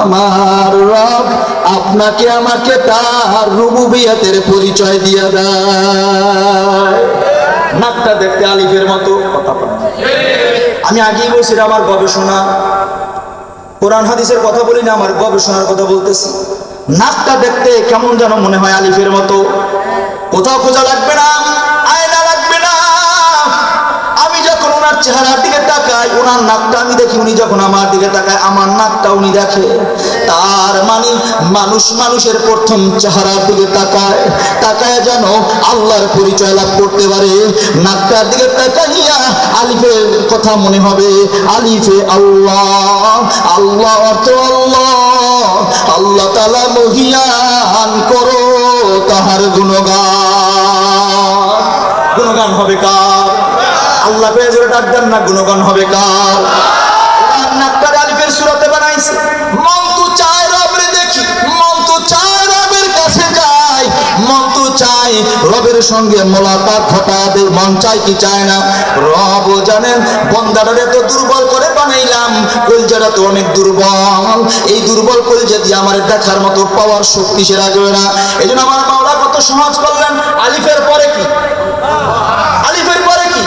আমার রব আপনাকে আমাকে তার রুবুবিয়াতের পরিচয় দিয়ে দেয়। নাকটা দেখতে আলিফের মতো কথা। আমি আগেই বলছি আমার গবেষণা। কোরআন হাদিসের কথা বলি না, আমার গবেষণার কথা বলতেছি। নাকটা দেখতে কেমন যেন মনে হয় আলিফের মতো। কোথাও খোঁজা লাগবে না, আয়না লাগবে না। আমি যখন ওনার চেহারার দিকে ওনার নাকটা আমি দেখি, উনি যখন আমার দিকে তাকায়, আমার নাকটা উনি দেখে। তার মানে মানুষ মানুষের প্রথম চেহারার দিকে তাকায় তাকায় যেন আল্লাহর পরিচয় লাভ করতে পারে। নাকটার দিকে তাকাইয়া আলিফের কথা মনে হবে, আলিফে আল্লাহ আল্লাহ অর্থ আল্লাহ আল্লাহ তালা মহিয়ান করো তাহার গুণগান। গুণগান হবে কার? আল্লাহ পেয়ে ডাক দেন না, গুণগান হবে কার? আলিফের তো দেখি তো রবের কাছে তো রবের সঙ্গে কি চায় না? জানেন দুর্বল করে বানাইলাম তো অনেক এই দুর্বল কলজা দিয়ে আমার দেখার মতো পাওয়ার শক্তি সে রাখবে না। এই জন্য আমার মাওলা কত সহজ করলেন, আলিফের পরে কি আলিফের পরে কি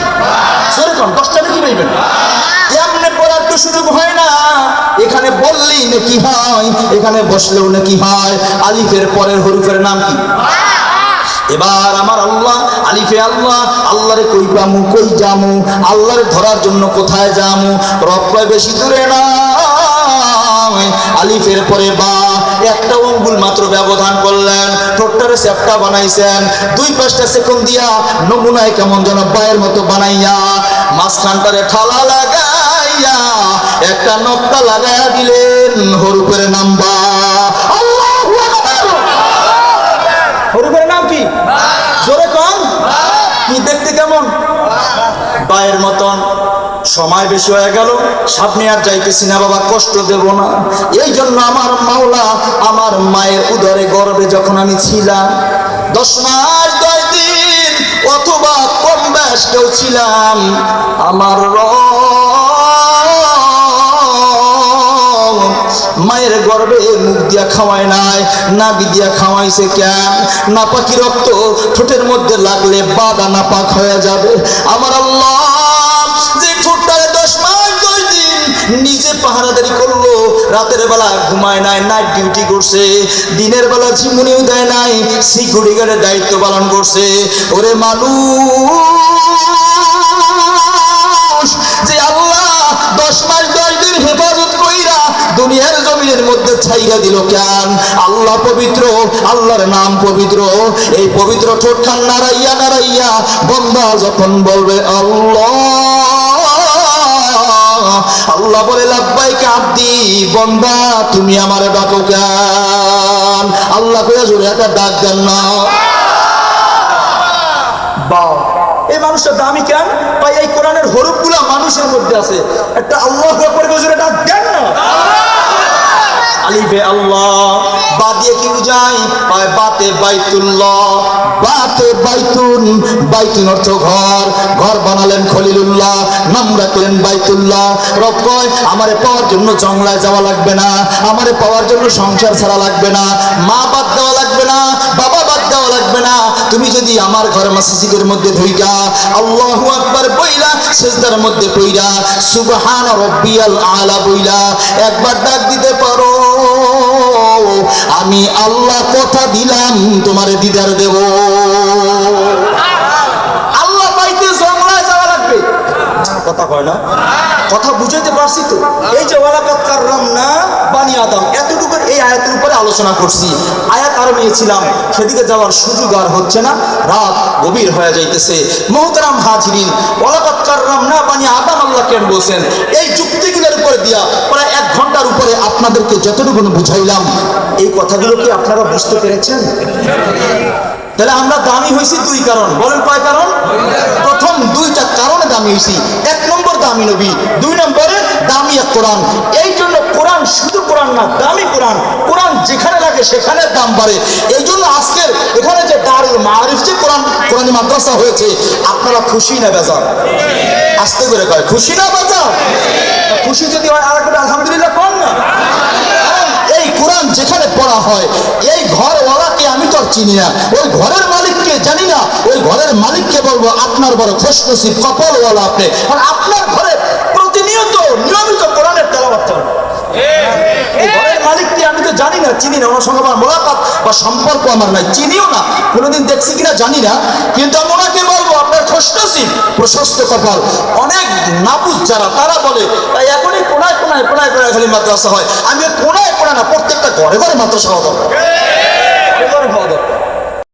সরে কোন দশটা নাকি পাইবেন এমনি পড়ার তো সুযোগ হয় না। এখানে বললেই নাকি হয়, এখানে বসলেও নাকি হয়। আলিফের পরের হরুফের নাম কি? এবার আমার আল্লাহ, আলিফে আল্লাহ, আল্লাহরে কই পামু, কই জামু আল্লাহরে ধরার জন্য কোথায় জামু রব কয়, বেশি দূরে না আলিফের পরে বা, একটা অঙ্গুল মাত্র ব্যবধান করলেন। ঠোঁটটারে চ্যাপটা বানাইছেন। দুই পাঁচটা সেকেন্ড দিয়া নমুনায় কেমন যেন বায়ের মতো বানাইয়া, মাঝখানটারে ঠালা লাগাইয়া একটা নকটা লাগাইয়া দিলেন হরুপের নাম্বা হরুপের নাম কি? জোরে কম কি দেখতে কেমন? বায়ের মতন। সময় বেশি হয়ে গেল। সামনে আর যাইতেছি না বাবা কষ্ট দেব না। এই জন্য আমার মাওলা আমার মায়ের উদরে গর্বে যখন আমি ছিলাম দশ মাস দশ দিন অথবা কম ব্যাস কেউ ছিলাম আমার রব খাওয়ায় নাই। নাবি দিয়া খাওয়াইছে কেন? নাপাকি রক্ত ঠোঁটের মধ্যে লাগলে বাদা নাপাক হয়ে যাবে। আমার আল্লাহ যে দশ মাস, দশ দিন নিজে পাহারাদারি করল, রাতের বেলা ঘুমায় নাই নাইট ডিউটি করছে। দিনের বেলা ঝিমুনিও দেয় নাই সিকিউরিটি গার্ডের দায়িত্ব পালন করছে। ওরে মানুষ! জমিনের মধ্যে ছাইরা দিল কেন? আল্লাহ পবিত্র, আল্লাহর নাম পবিত্র। এই পবিত্র ঠোঁটখান নাড়াইয়া নাড়াইয়া বন্দা যখন বলবে, আল্লাহ। আল্লাহ বলে, লাব্বাইক আব্দি, বন্দা, তুমি আমার ডাকো কেন? আল্লাহ কইয়া জোরে একটা ডাক দেন না। এই মানুষটা দামি কেন? ভাই, এই কোরআনের হরফগুলা মানুষের মধ্যে আছে। একটা আল্লাহ গজরে ডাক দেন না। আলিফে আল্লাহ। বা দিয়ে পায় বাতে বাইতুল্লাহ। বাতে বাইতুন বাইতুন অর্থ ঘর। ঘর বানালেন খলিলুল্লাহ, নাম রাখলেন বাইতুল্লাহ। রব কয়, আমারে পাওয়ার জন্য জংলায় যাওয়া লাগবে না। আমারে পাওয়ার জন্য সংসার ছাড়া লাগবে না। মা বাদ দেওয়া লাগবে না, বাবা বাদ দেওয়া লাগবে না। তুমি যদি আমার ঘর মসজিদের মধ্যে ধইরা, আল্লাহু আকবার বইলা, সেজদার মধ্যে পইরা, সুবহান রব্বিয়াল আলা বইলা, একবার ডাক দিতে পারো। আমি আল্লাহ কথা দিলাম, তোমারে দিদার দেব। আল্লাহ পাইতে জংলায় যাওয়া লাগবে। কথা কয় না। কথা বুঝাইতে পারছি তো? এই যে কাররাম না বানি আদম এতটুকু এই আয়াতের উপরে আলোচনা করছি। আয়াত আরও নিয়েছিলাম, সেদিকে যাওয়ার সুযোগ আর হচ্ছে না, রাত গভীর হয়ে যাইতেছে। মোহতারাম হাজরিন ওয়ালাকাত কাররাম না বানি আদম আল্লাহ কেন বলছেন? এই যুক্তিগুলোর উপরে দিয়া প্রায় এক ঘণ্টার উপরে আপনাদেরকে যতটুকু বুঝাইলাম, এই কথাগুলো কি আপনারা বুঝতে পেরেছেন? তাহলে আমরা দামি হয়েছি দুই কারণ। বলেন কয় কারণ? প্রথম দুইটা কারণে দামি হয়েছি এক নম্বর দামি নবী, দুই নম্বরে দামি এক কোরআন। এই জন্য কোরআন শুধু কোরআন না, দামি কোরআন। কোরআন যেখানে লাগে সেখানে দাম বাড়ে। এই জন্য আজকের এখানে যে দারুল মারিফ যে কোরআন, কোরআনী মাদ্রাসা হয়েছে, আপনারা খুশি না বেজার? আস্তে করে কয়, খুশি না বেজার? খুশি যদি হয় আর একটা আলহামদুলিল্লাহ, কম না? এই কোরআন যেখানে পড়া হয়, এই ঘরওয়ালাকে চিনি না ওই ঘরের মালিককে জানি না ওই ঘরের মালিককে বলব আপনার বড় খুশনসিব কপালওয়ালা আপনি। আর আপনার ঘরে প্রতিনিয়ত নিয়মিত কোরআনের তেলাবাদ ঘরের মালিককে আমি তো জানি না চিনি না ওনার সঙ্গে আমার মোলাকাত বা সম্পর্ক আমার নাই চিনিও না কোনোদিন দেখছি কিনা জানি না কিন্তু আমি ওনাকে বলব আপনার প্রশস্ত কপাল। অনেক যারা তারা বলে তাই এখনই কোনায় কোনায় কোনায় কোনায় খালি মাদ্রাসা হয়। আমি কোনায় কোনায় না প্রত্যেকটা ঘরে ঘরে মাদ্রাসা হওয়া দরকার। ঘরে ঘরে হওয়া দরকার।